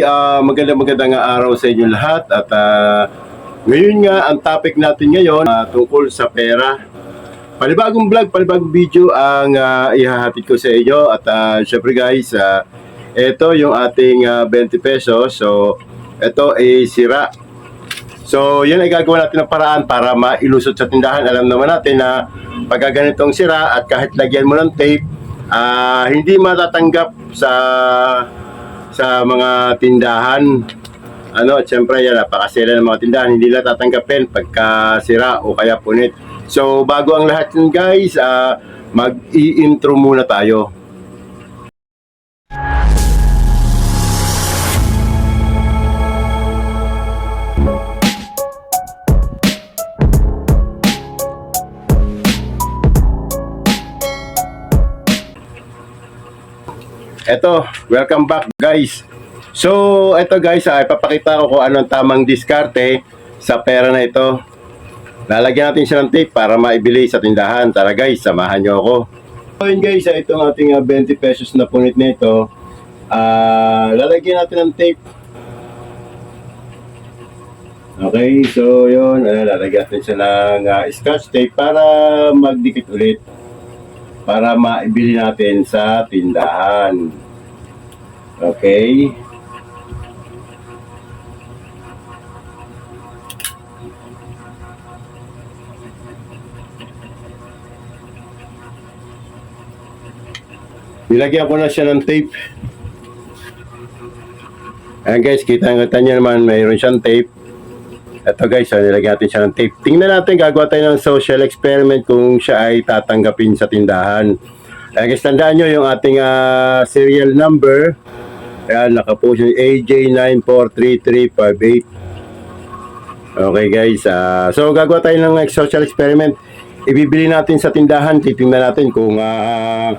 Ah, magandang magandang araw sa inyo lahat at ah, ngayon nga ang topic natin ngayon ah, tungkol sa pera. Panibagong vlog, panibagong video ang ah, ihahatid ko sa inyo at ah, syempre guys, ah, ito yung ating ah, 20 pesos. So, ito ay sira. So, yan ay gagawa natin ng paraan para mailusot sa tindahan. Alam naman natin na pagka ganitong sira at kahit lagyan mo ng tape, ah, hindi matatanggap sa sa mga tindahan. Ano, at syempre yan, napakasira ng mga tindahan. Hindi nila tatanggapin pagka sira o kaya punit. So, bago ang lahat yun guys, ah, mag-i-intro muna tayo. Eto, welcome back guys. So, eto guys, ay papakita ko kung anong tamang diskarte sa pera na ito. Lalagyan natin siya ng tape para maibili sa tindahan. Tara guys, samahan nyo ako. So yun guys, ah, itong ating ah, 20 pesos na punit na ito. Ah, lalagyan natin ng tape. Okay, so yun, ah, lalagyan natin siya ng ah, scotch tape para magdikit ulit para maibili natin sa tindahan. Okay? Nilagyan ko na siya ng tape. Ayan guys, kita-kita nyo naman mayroon siyang tape. Ito guys, so nilagyan natin siya ng tape. Tingnan natin, gagawa tayo ng social experiment kung siya ay tatanggapin sa tindahan. Ayan guys, tandaan nyo yung ating ah, serial number. Ayan, nakapost yung AJ943358. Okay guys, ah, so gagawa tayo ng social experiment. Ibibili natin sa tindahan, titingnan natin kung ah,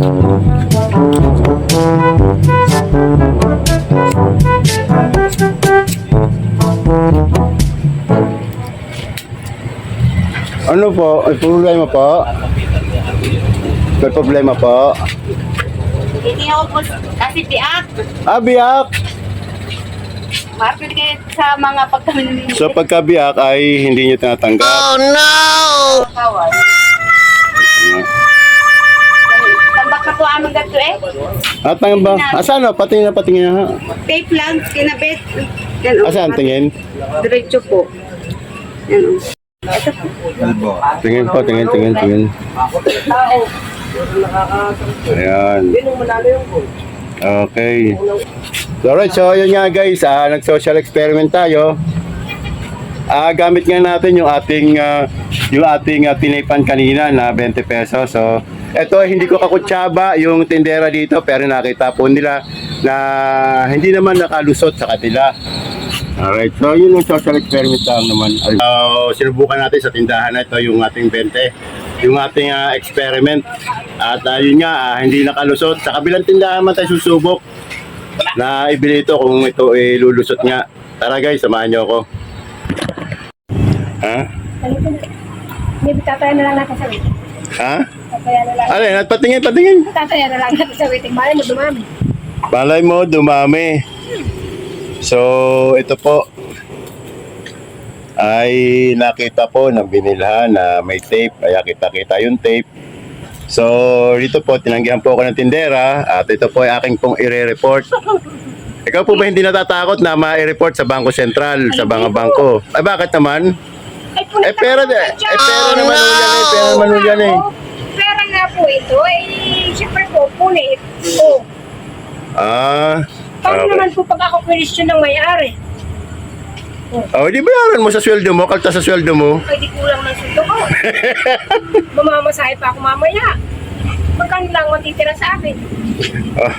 Ano po? May problema po? May problema po? Hindi ako po kasi tiak. Ah, biyak! Market kayo sa mga pagkamili. So pagka biyak ay hindi nyo tinatanggap. Kawan. Tambak na po aming gato eh. At ang ba? Asan o? Patingin na patingin na ha. Tape lang, kinabit. Yan o. Asan? Tingin? Diretso po. Yan o. Ito po. Tingin po, tingin, tingin, tingin. Ayan. Okay. Alright, so yun nga guys, ah, nag-social experiment tayo. Ah, gamit nga natin yung ating ah, yung ating uh, tinipan kanina na 20 pesos. So, eto hindi ko kakutsaba yung tindera dito pero nakita po nila na hindi naman nakalusot sa kanila. Alright, so yun yung social experiment lang naman. So, sinubukan natin sa tindahan na ito yung ating 20, yung ating ah, experiment. At ah, yun nga, ah, hindi nakalusot. Sa kabilang tindahan man tayo susubok na ibili ito kung ito ay lulusot nga. Tara guys, samahan niyo ako. Ha? Maybe tataya na lang natin sa. Ha? Lang. Alin, at patingin, patingin. Tataya na lang natin sa waiting. Malay mo dumami. Balay mo, dumami. So, ito po ay nakita po ng binilhan na may tape. Kaya kita-kita yung tape. So, dito po, tinanggihan po ako ng tindera at ito po ay aking pong ire-report. Ikaw po ba hindi natatakot na ma-report sa Bangko Sentral, sa mga bangko? Ay, bakit naman? Ay, Eh, pera, eh, pera naman ho yan eh, pera naman yan eh. Pera nga po ito. Eh, siyempre po, punit. Oh. Ah, Paano okay. naman po pag ako question ng may-ari? Oh, di bayaran mo sa sweldo mo, kalta sa sweldo mo. Ay, di kulang ng sundo ko. Mamamasahe pa ako mamaya. Magkano lang matitira sa akin? Ah,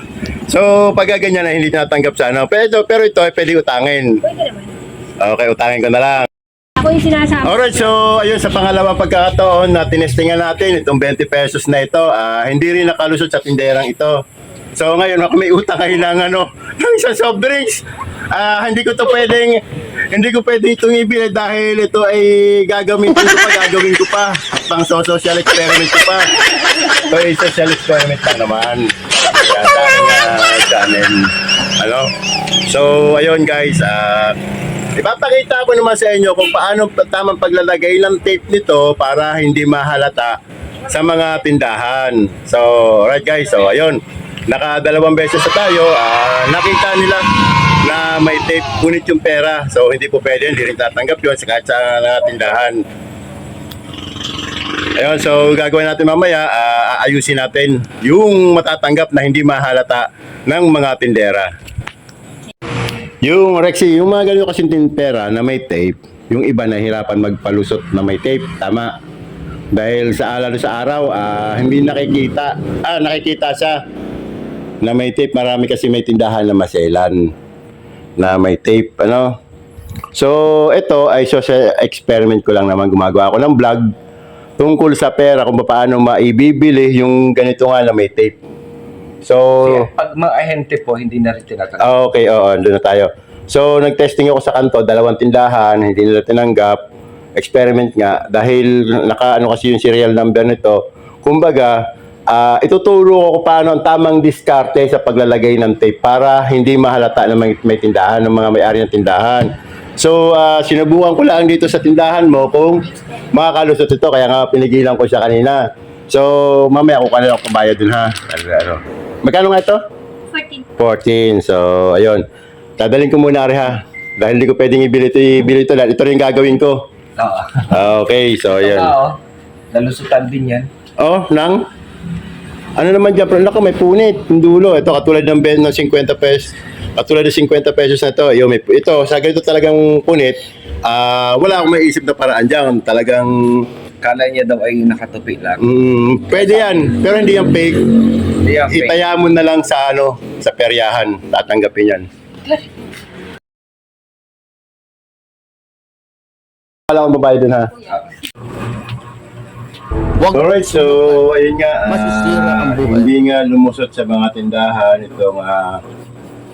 So, pag ganyan na hindi natanggap sa ano. Pero, pero ito ay pwede utangin. Pwede naman. Okay, utangin ko na lang. Ako yung sinasama. Alright, so ayun sa pangalawang pagkakataon na tinestingan natin itong 20 pesos na ito, ah, hindi rin nakalusot sa tinderang ito. So ngayon ako may utang kayo ng ano, ng isang soft drinks. Ah, hindi ko to pwedeng hindi ko pwedeng itong ibili dahil ito ay gagawin ko pa, gagawin ko pa. Pang so- social experiment ko pa. So, ay social experiment pa naman. Yan sa aking ah, channel. So, ayun guys, ah, Ipapakita ko naman sa inyo kung paano pa- tamang paglalagay ng tape nito para hindi mahalata sa mga tindahan. So, right guys, so ayun. Nakadalawang beses na tayo, ah, nakita nila na may tape, ngunit yung pera. So, hindi po pwede, hindi rin tatanggap yun sa kahit sa mga tindahan. Ayun, so gagawin natin mamaya, ah, aayusin natin yung matatanggap na hindi mahalata ng mga tindera. Yung Rexy, yung mga ganito kasing tin pera na may tape, yung iba nahihirapan magpalusot na may tape, tama. Dahil sa alalo sa araw, ah, hindi nakikita, ah, nakikita siya na may tape. Marami kasi may tindahan na maselan na may tape, ano. So, ito ay social experiment ko lang naman. Gumagawa ako ng vlog tungkol sa pera kung paano maibibili yung ganito nga na may tape. So, Kasi pag mga ahente po, hindi na rin tinatanggap. Ah, okay, oo, doon na tayo. So, nag-testing ako sa kanto, dalawang tindahan, hindi nila tinanggap. Experiment nga, dahil naka, ano kasi yung serial number nito. Kumbaga, ah, ituturo ko kung paano ang tamang diskarte sa paglalagay ng tape para hindi mahalata na may, may tindahan, ng mga may-ari ng tindahan. So, ah, sinubukan ko lang dito sa tindahan mo kung makakalusot ito, kaya nga pinigilan ko siya kanina. So, mamaya ko kanila ako bayad dun ha. Ano, ano. Magkano nga ito? 14. 14. So, ayun. Dadalhin ko muna rin ha. Dahil hindi ko pwedeng ibili ito, ibili ito. Ito rin yung gagawin ko. Oo. Ah, Okay, so Ito ayun. nga, oh. Nalusutan din yan. Oh, nang? Ano naman dyan? Pero naku, may punit. Yung dulo. Ito, katulad ng ben ng 50 pesos. Katulad ng 50 pesos na ito. Yo, may, ito, sa ganito talagang punit, ah wala akong maisip na paraan dyan. Talagang, Kala niya daw ay nakatupi lang. mm, pwede yan. Pero hindi yan fake. Hindi yan fake. Itaya mo na lang sa ano, sa peryahan. Tatanggapin yan. Wala akong babae dun ha. Alright, so ayun nga, ah, Masisira ang buhay. hindi nga lumusot sa mga tindahan itong ah,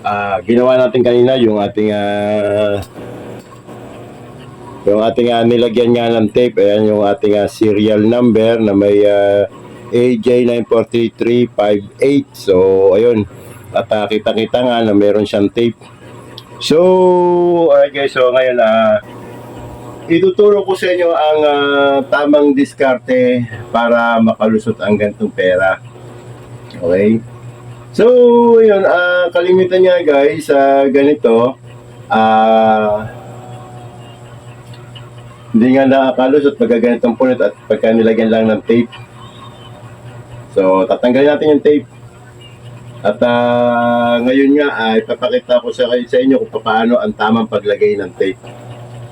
ah, ginawa natin kanina yung ating ah, yung ating ah, nilagyan nga ng tape, ayan yung ating ah, serial number na may ah, AJ943358. So, ayun. At ah, kita-kita nga na meron siyang tape. So, alright guys, so ngayon ah ituturo ko sa inyo ang ah, tamang diskarte para makalusot ang gantong pera. Okay? So, yun, ah kalimitan nga guys, sa ganito, ah hindi nga nakakalusot pagka ganitong punit at pagka nilagyan lang ng tape. So, tatanggalin natin yung tape. At ah, ngayon nga, ay papakita ko sa, sa inyo kung paano ang tamang paglagay ng tape.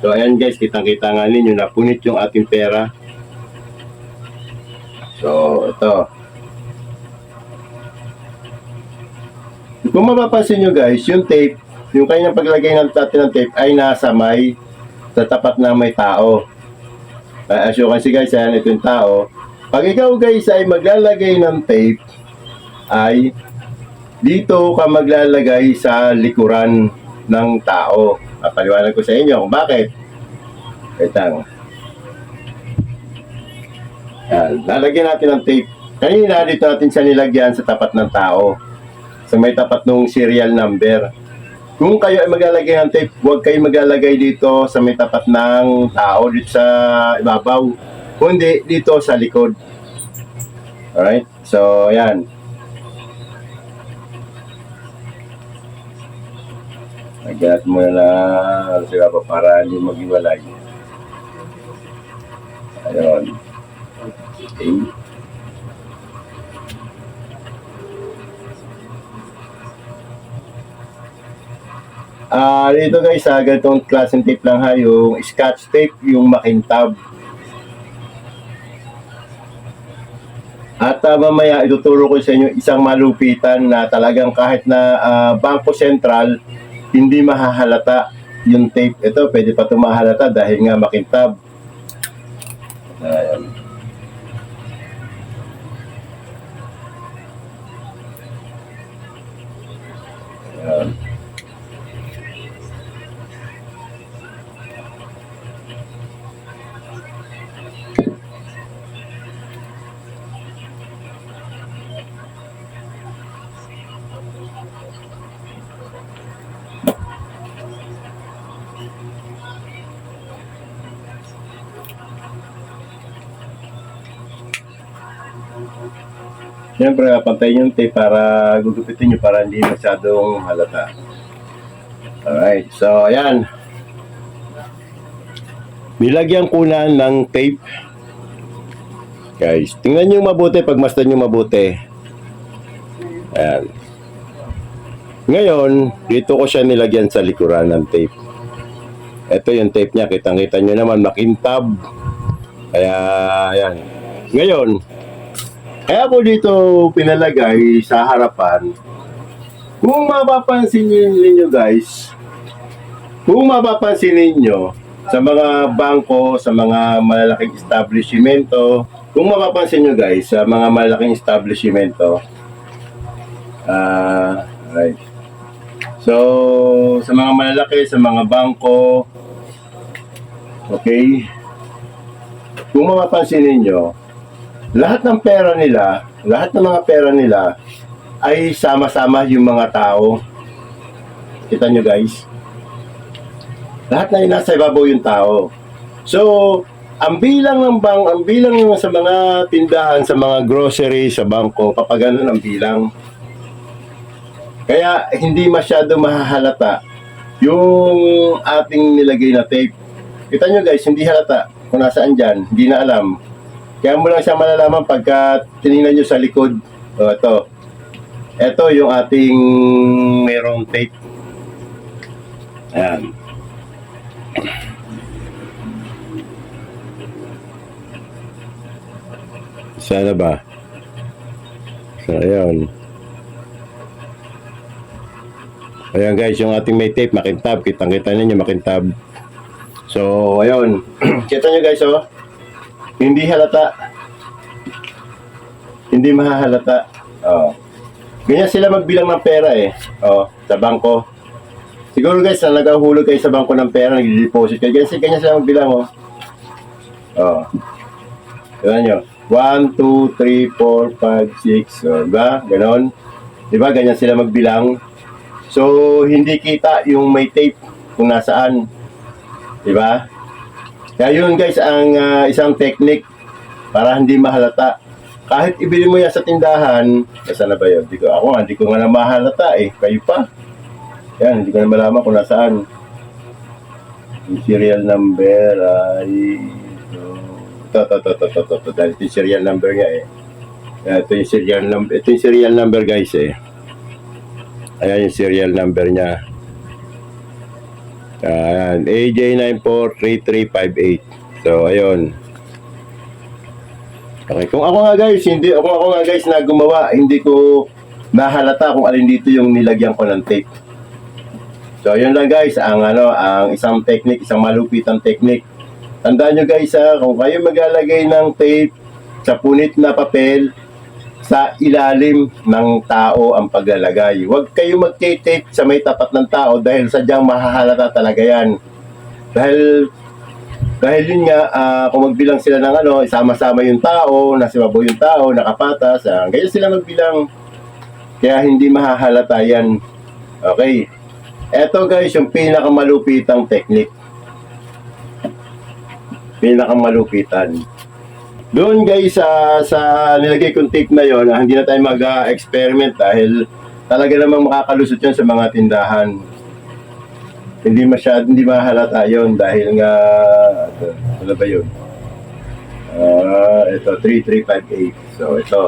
So ayan guys, kitang-kita nga ninyo na punit yung ating pera. So ito. Kung mapapansin nyo guys, yung tape, yung kanyang paglagay ng natin ng tape ay nasa may sa tapat na may tao. Uh, as you can see guys, ayan ito yung tao. Pag ikaw guys ay maglalagay ng tape, ay dito ka maglalagay sa likuran ng tao. Papaliwanag ko sa inyo kung bakit. Wait lang. Yan. Lalagyan natin ng tape. Kanina dito natin siya nilagyan sa tapat ng tao. Sa may tapat ng serial number. Kung kayo ay maglalagay ng tape, huwag kayo maglalagay dito sa may tapat ng tao dito sa ibabaw. Kundi dito sa likod. Alright? So, yan. Nagat mo na lang sila pa para hindi maghiwalay. Ayun. Okay. Ah, dito guys, ah, ganitong klaseng tape lang ha, yung scotch tape, yung makintab. At ah, mamaya ituturo ko sa inyo isang malupitan na talagang kahit na ah, Bangko Sentral, hindi mahahalata yung tape. Ito, pwede pa ito mahalata dahil nga makintab. Ayan. Ayan. Siyempre, pantayin yung tape para gugupitin nyo para hindi masyadong halata. Alright, so ayan. Nilagyan ko na ng tape. Guys, tingnan nyo mabuti, pagmasdan nyo mabuti. Ayan. Ngayon, dito ko siya nilagyan sa likuran ng tape. Ito yung tape niya, kitang-kita nyo naman, makintab. Kaya, ayan. Ngayon, kaya ko dito pinalagay sa harapan. Kung mapapansin ninyo guys, kung mapapansin ninyo sa mga bangko, sa mga malalaking establishmento, kung mapapansin nyo guys, sa mga malalaking establishmento, ah, right. So, sa mga malalaki, sa mga bangko, okay, kung mapapansin ninyo, lahat ng pera nila, lahat ng mga pera nila ay sama-sama yung mga tao. Kita nyo guys? Lahat na nasa ibabaw yung tao. So, ang bilang ng bang, ang bilang sa mga tindahan, sa mga grocery, sa bangko, papaganon ang bilang. Kaya hindi masyado mahahalata yung ating nilagay na tape. Kita nyo guys, hindi halata kung nasaan dyan, hindi na alam. Kaya mo lang siya malalaman pagka tinignan nyo sa likod. O, ito. Ito yung ating merong tape. Ayan. Sana ba? So, ayan. Ayan guys, yung ating may tape, makintab. Kitang-kita ninyo, makintab. So, ayun. Kita nyo guys, oh. Hindi halata. Hindi mahahalata. Oh. Ganyan sila magbilang ng pera eh. Oh, sa bangko. Siguro guys, na nagahulog kayo sa bangko ng pera, nag-deposit kayo. Ganyan, ganyan sila magbilang oh. Oh. Tignan nyo. 1, 2, 3, 4, 5, 6. Oh, diba? Ganon. Diba? Ganyan sila magbilang. So, hindi kita yung may tape kung nasaan. Diba? Kaya yun guys ang ah, isang technique para hindi mahalata. Kahit ibili mo yan sa tindahan, nasa na ba yun? Hindi ko, ako nga, hindi ko nga na mahalata eh. Kayo pa. Yan, hindi ko na malaman kung nasaan. Yung serial number ay... Ito, ito, ito, ito, ito, ito, ito, ito yung serial number niya eh. Ito yung serial number, ito yung serial number guys eh. Ayan yung serial number niya. Ayan, AJ943358. So, ayun. Okay, kung ako nga guys, hindi ako ako nga guys na gumawa, hindi ko nahalata kung alin dito yung nilagyan ko ng tape. So, yun lang guys, ang ano, ang isang technique, isang malupitang technique. Tandaan nyo guys ha, kung kayo maglalagay ng tape sa punit na papel, sa ilalim ng tao ang paglalagay. Huwag kayo mag-tape sa may tapat ng tao dahil sadyang mahahalata talaga yan. Dahil dahil yun nga, ah, kung magbilang sila ng ano, isama-sama yung tao, nasa ibabaw yung tao, nakapatas, ah, ganyan sila magbilang. Kaya hindi mahahalata yan. Okay. Eto guys, yung pinakamalupitan technique. Pinakamalupitan. Doon guys, sa sa nilagay kong tape na yon, ah, hindi na tayo mag-experiment dahil talaga namang makakalusot yun sa mga tindahan. Hindi masyad, hindi mahalata yun dahil nga, ito, ano ba yun? Ah, ito, 3358. So, ito.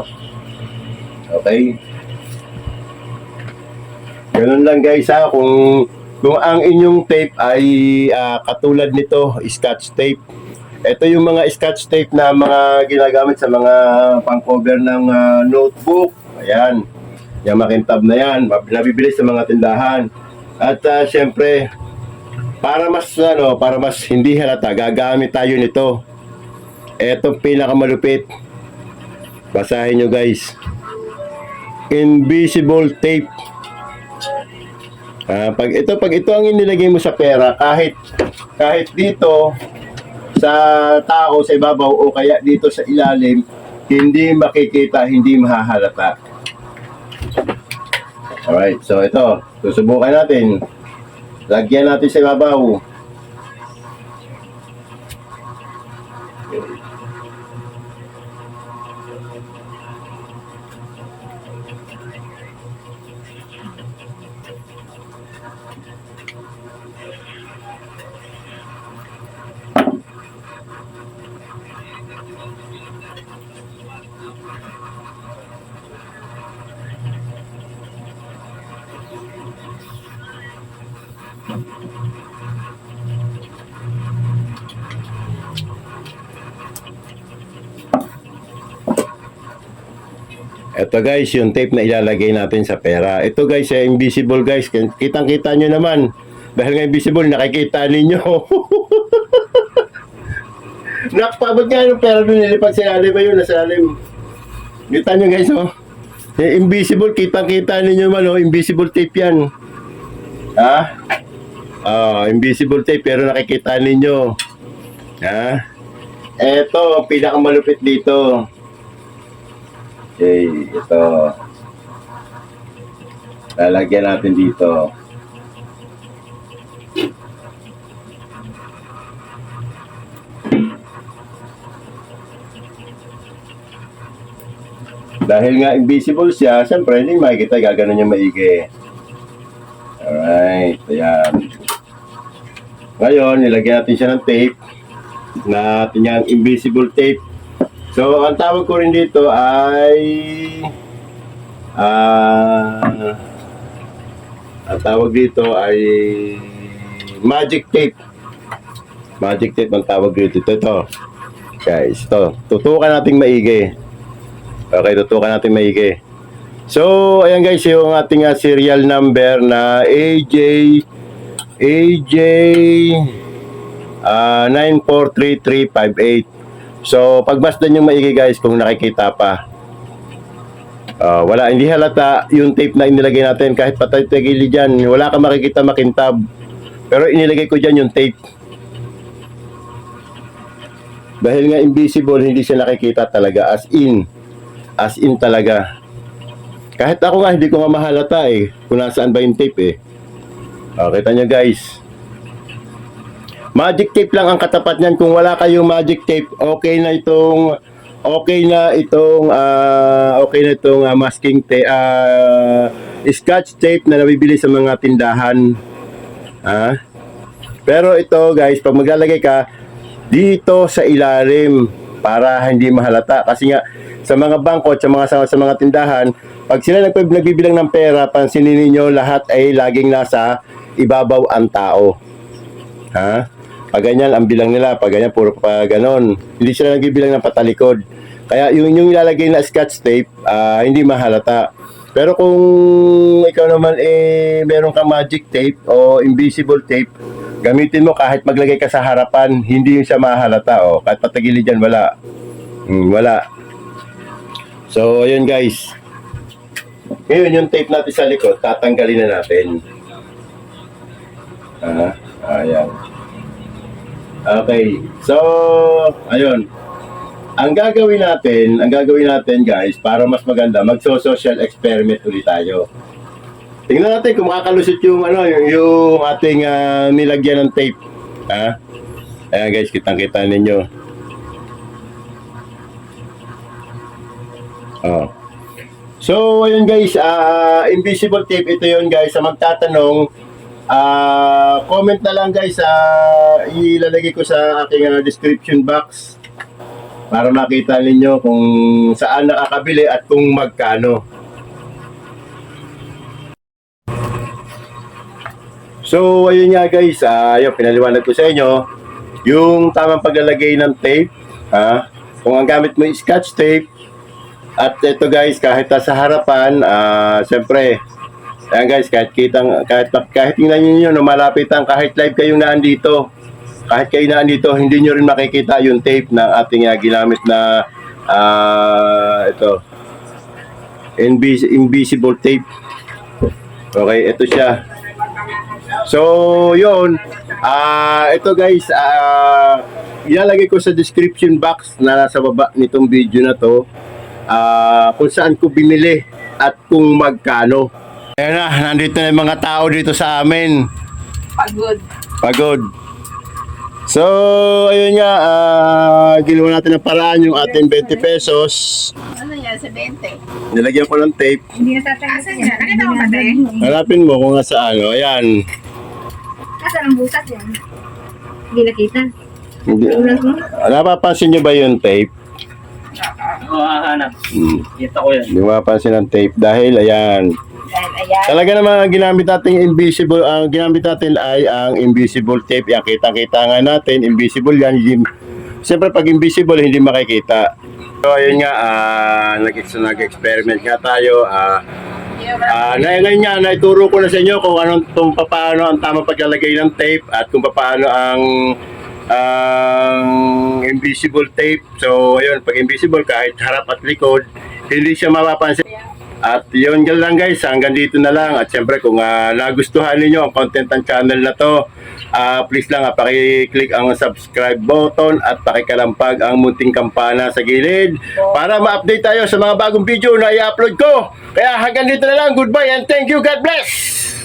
Okay. Ganun lang guys ha, kung kung ang inyong tape ay ah, katulad nito, scotch tape, Ito yung mga scotch tape na mga ginagamit sa mga pang-cover ng ah, notebook. Ayan. Yung makintab na yan. Nabibili sa mga tindahan. At ah, syempre, para mas ano, para mas hindi halata, gagamit tayo nito. Ito pinakamalupit. Basahin nyo guys. Invisible tape. Ah, pag ito pag ito ang inilagay mo sa pera kahit kahit dito sa tao sa ibabaw o kaya dito sa ilalim hindi makikita, hindi mahahalata. Alright, so ito, susubukan natin. Lagyan natin sa ibabaw. Ito guys, yung tape na ilalagay natin sa pera. Ito guys, eh, invisible guys. Kitang-kita nyo naman. Dahil nga invisible, nakikita ninyo. Nakpabot nga yung pera doon, nilipad sa ilalim ba yun? Nasa ilalim. Kita nyo guys, oh. Eh, invisible, kitang-kita ninyo man, oh. Invisible tape yan. Ha? Ah, invisible tape, pero nakikita ninyo. Ha? Eto, pinakamalupit dito. Okay, ito. Lalagyan natin dito. Dahil nga invisible siya, siyempre hindi makikita gaganon niya maigi. Alright, ayan. Ngayon, nilagyan natin siya ng tape na ating yung invisible tape. So, ang tawag ko rin dito ay ah ang tawag dito ay magic tape. Magic tape ang tawag dito. Ito, ito. Guys, ito. Tutukan nating maigi. Okay, tutukan natin maigi. So, ayan guys, yung ating ah, serial number na AJ AJ ah 943358. So, pagmasdan yung maigi guys kung nakikita pa. Ah, wala, hindi halata yung tape na inilagay natin kahit patay tagili dyan. Wala ka makikita makintab. Pero inilagay ko dyan yung tape. Dahil nga invisible, hindi siya nakikita talaga as in. As in talaga. Kahit ako nga, hindi ko nga mahalata eh. Kung nasaan ba yung tape eh. Oh, kita nyo guys. Magic tape lang ang katapat niyan. Kung wala kayong magic tape, okay na itong okay na itong ah, okay na itong ah, masking tape ah, scotch tape na nabibili sa mga tindahan. Ha? Pero ito guys, pag maglalagay ka dito sa ilalim para hindi mahalata kasi nga sa mga bangko at sa mga sa, mga tindahan, pag sila nagpag nagbibilang ng pera, pansinin niyo lahat ay laging nasa ibabaw ang tao. Ha? Pag ganyan, ang bilang nila, pag ganyan, puro pa ganon. Hindi sila nagbibilang ng patalikod. Kaya yung, yung ilalagay na scotch tape, ah, hindi mahalata. Pero kung ikaw naman eh meron kang magic tape o invisible tape, gamitin mo kahit maglagay ka sa harapan, hindi yun siya mahalata. O, kahit patagilid dyan, wala. Hmm, wala. So, ayun guys. Ngayon, yung tape natin sa likod, tatanggalin na natin. Ah, ayan. Okay. So, ayun. Ang gagawin natin, ang gagawin natin guys, para mas maganda, magso-social experiment ulit tayo. Tingnan natin kung makakalusot yung ano, yung, yung ating ah, nilagyan ng tape. Ha? Ayan guys, kitang-kita ninyo. Oh. So, ayun guys, ah, invisible tape ito yun guys. Sa magtatanong, ah, comment na lang guys, ah, ilalagay ko sa aking ah, description box para makita ninyo kung saan nakakabili at kung magkano. So, ayun nga guys, ah, ayun, pinaliwanag ko sa inyo yung tamang paglalagay ng tape, ha? Kung ang gamit mo is scotch tape, at ito guys, kahit sa harapan, ah, siyempre, Ayan guys, kahit kitang, kahit, kahit tingnan nyo yun, no, malapitan, kahit live kayong naandito, kahit kayo naandito, hindi nyo rin makikita yung tape ng ating ah, ginamit na, ah, ito, invis- invisible tape. Okay, ito siya. So, yun. Ah, ito guys, ah, ilalagay ko sa description box na nasa baba nitong video na to ah, kung saan ko binili at kung magkano. Ayan na, nandito na yung mga tao dito sa amin. Pagod. Pagod. So, ayun nga, ah, ginawa natin ng paraan yung ating 20 pesos. Ano yan, sa 20? Nilagyan ko ng tape. Hindi natatanggap Asan yan? Nakita mo ba? Hanapin mo kung nga saan. O, ayan. Asan ang busat yan? Hindi nakita. Hindi. Napapansin nyo ba yung tape? Oo, hahanap. Hmm. Kita ko yan. Hindi mo mapapansin ang tape dahil ayan. Ayan. Talaga naman ang ginamit natin invisible, ang ginamit natin ay ang invisible tape. Yan, kita-kita nga natin, invisible yan. Hindi, Siyempre pag invisible, hindi makikita. So ayun nga, ah, nag- nag-experiment nga tayo. Ah, Ah, na ngayon nga, naituro ko na sa inyo kung anong kung paano ang tamang paglalagay ng tape at kung paano ang ang invisible tape. So, ayun, pag invisible kahit harap at likod, hindi siya mapapansin. At yun lang guys, hanggang dito na lang. At syempre kung ah, nagustuhan ninyo ang content ng channel na to, ah, please lang ah, paki-click ang subscribe button at pakikalampag ang munting kampana sa gilid para ma-update tayo sa mga bagong video na i-upload ko. Kaya hanggang dito na lang, goodbye and thank you, God bless!